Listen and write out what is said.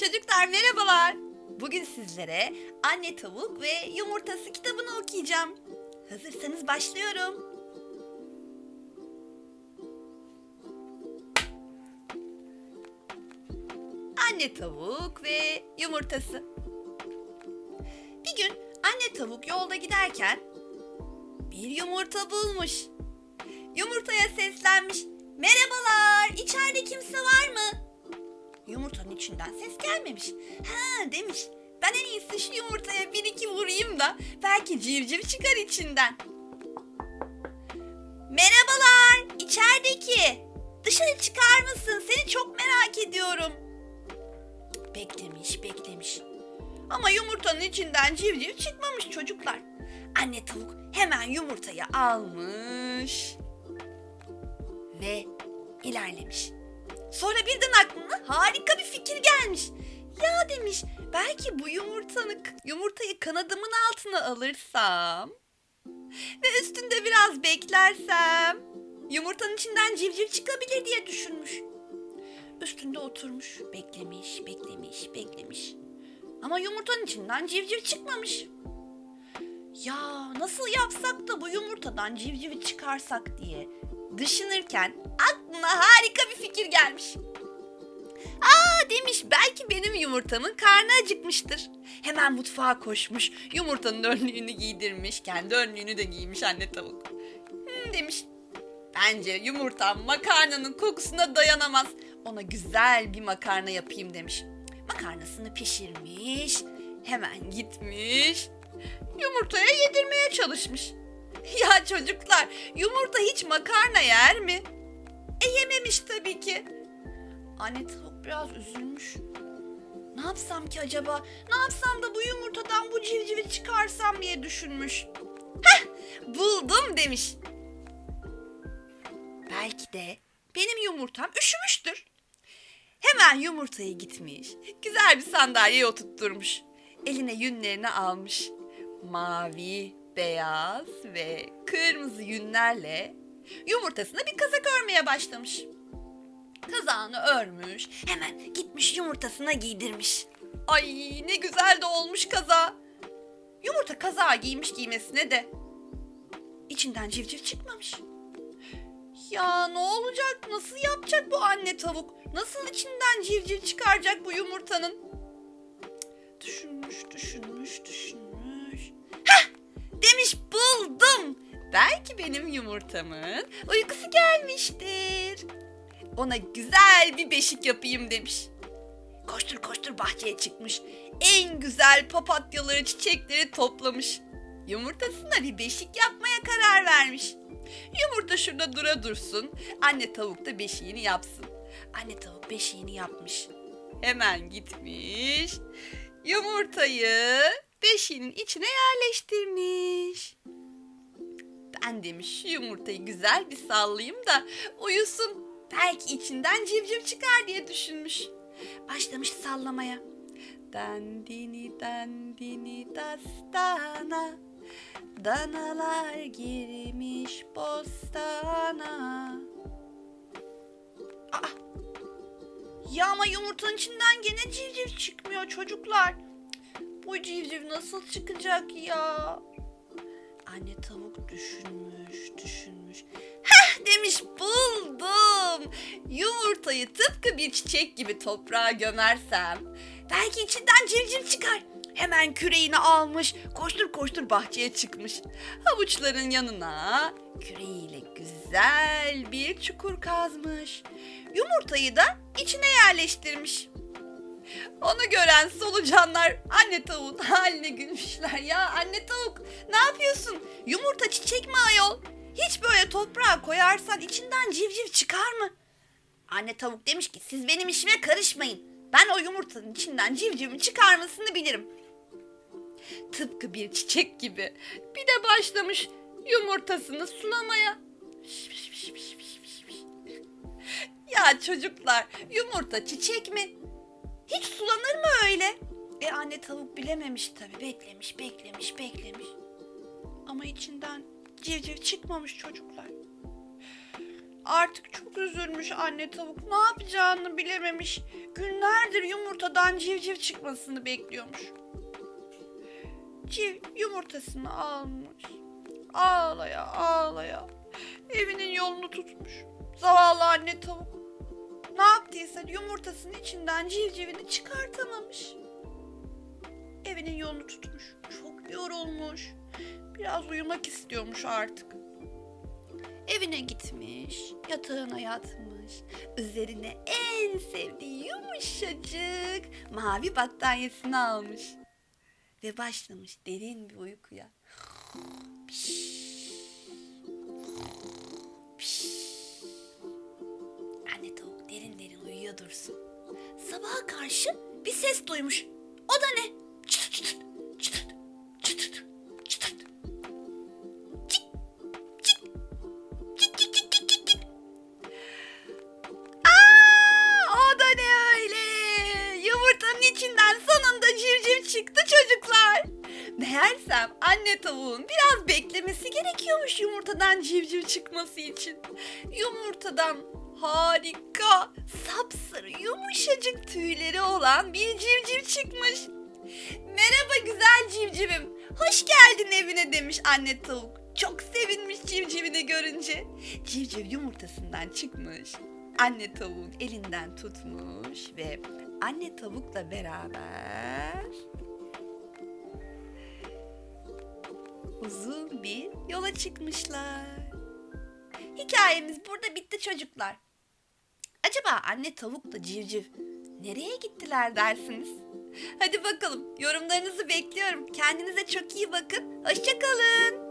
Çocuklar merhabalar. Bugün sizlere Anne Tavuk ve Yumurtası kitabını okuyacağım. Hazırsanız başlıyorum. Anne Tavuk ve Yumurtası. Bir gün anne tavuk yolda giderken bir yumurta bulmuş. Yumurtaya seslenmiş. Merhabalar, içeride kimse var mı? Yumurtanın içinden ses gelmemiş. Ha demiş. Ben en iyisi şu yumurtaya bir iki vurayım da belki civciv çıkar içinden. Merhabalar, içerideki. Dışarı çıkar mısın? Seni çok merak ediyorum. Beklemiş, beklemiş. Ama yumurtanın içinden civciv çıkmamış çocuklar. Anne tavuk hemen yumurtayı almış ve ilerlemiş. Sonra birden aklına harika bir fikir gelmiş. Ya demiş belki bu yumurtanı, yumurtayı kanadımın altına alırsam ve üstünde biraz beklersem yumurtanın içinden civciv çıkabilir diye düşünmüş. Üstünde oturmuş, beklemiş, beklemiş, beklemiş. Ama yumurtanın içinden civciv çıkmamış. Ya nasıl yapsak da bu yumurtadan civcivi çıkarsak diye düşünürken aklına harika bir fikir gelmiş. Aa demiş belki benim yumurtamın karnı acıkmıştır. Hemen mutfağa koşmuş, yumurtanın önlüğünü giydirmiş, kendi önlüğünü de giymiş anne tavuk. Hmm, demiş bence yumurtam makarnanın kokusuna dayanamaz. Ona güzel bir makarna yapayım demiş. Makarnasını pişirmiş, hemen gitmiş, yumurtaya yedirmeye çalışmış. Ya çocuklar yumurta hiç makarna yer mi? E yememiş tabii ki. Anne tavuk biraz üzülmüş. Ne yapsam ki acaba? Ne yapsam da bu yumurtadan bu civcivi çıkarsam diye düşünmüş. Heh buldum demiş. Belki de benim yumurtam üşümüştür. Hemen yumurtaya gitmiş. Güzel bir sandalyeye oturtturmuş. Eline yünlerini almış. Mavi, beyaz ve kırmızı yünlerle yumurtasına bir kazak örmeye başlamış. Kazağını örmüş, hemen gitmiş yumurtasına giydirmiş. Ay ne güzel de olmuş kaza. Yumurta kazağı giymiş giymesine de içinden civciv çıkmamış. Ya ne olacak? Nasıl yapacak bu anne tavuk? Nasıl içinden civciv çıkaracak bu yumurtanın? Düşünmüş, düşünmüş. Benim yumurtamın uykusu gelmiştir. Ona güzel bir beşik yapayım demiş. Koştur koştur bahçeye çıkmış. En güzel papatyaları, çiçekleri toplamış. Yumurtasına bir beşik yapmaya karar vermiş. Yumurta şurada dura dursun. Anne tavuk da beşiğini yapsın. Anne tavuk beşiğini yapmış. Hemen gitmiş. Yumurtayı beşiğinin içine yerleştirmiş. Şu yumurtayı güzel bir sallayayım da uyusun. Belki içinden civciv çıkar diye düşünmüş. Başlamış sallamaya. Dandini dandini dastana Danalar girmiş bostana Aa! Ya ama yumurtanın içinden gene civciv çıkmıyor çocuklar. Bu civciv nasıl çıkacak ya? Anne tavuk düşünmüş, düşünmüş. Heh demiş buldum. Yumurtayı tıpkı bir çiçek gibi toprağa gömersem belki içinden civciv çıkar. Hemen küreğini almış, koştur koştur bahçeye çıkmış. Havuçların yanına küreğiyle güzel bir çukur kazmış. Yumurtayı da içine yerleştirmiş. Onu gören solucanlar anne tavuğun haline gülmüşler. Ya anne tavuk ne yapıyorsun? Yumurta çiçek mi ayol? Hiç böyle toprağa koyarsan içinden civciv çıkar mı? Anne tavuk demiş ki siz benim işime karışmayın. Ben o yumurtanın içinden civcivin çıkarmasını bilirim. Tıpkı bir çiçek gibi. Bir de başlamış yumurtasını sulamaya. Ya çocuklar yumurta çiçek mi? Hiç sulanır mı öyle? E anne tavuk bilememiş tabii. Beklemiş, beklemiş, beklemiş. Ama içinden civciv çıkmamış çocuklar. Artık çok üzülmüş anne tavuk. Ne yapacağını bilememiş. Günlerdir yumurtadan civciv çıkmasını bekliyormuş. Civ yumurtasını almış. Ağlaya ağlaya. Evinin yolunu tutmuş. Zavallı anne tavuk. Ne yaptıysa yumurtasının içinden civcivini çıkartamamış. Evinin yolunu tutmuş. Çok yorulmuş. Biraz uyumak istiyormuş artık. Evine gitmiş, yatağına yatmış. Üzerine en sevdiği yumuşacık mavi battaniyesini almış. Ve başlamış derin bir uykuya. Anne karşı bir ses duymuş. O da ne? Çık. Aa, o da ne öyle? Yumurtanın içinden sonunda civciv çıktı çocuklar. Meğersem anne tavuğun biraz beklemesi gerekiyormuş yumurtadan civciv çıkması için. Yumurtadan harika, sapsarı, yumuşacık tüyleri olan bir civciv çıkmış. Merhaba güzel civcivim. Hoş geldin evine demiş anne tavuk. Çok sevinmiş civcivini görünce. Civciv yumurtasından çıkmış. Anne tavuğun elinden tutmuş ve anne tavukla beraber uzun bir yola çıkmışlar. Hikayemiz burada bitti çocuklar. Acaba anne tavukla civciv nereye gittiler dersiniz? Hadi bakalım yorumlarınızı bekliyorum. Kendinize çok iyi bakın. Hoşçakalın.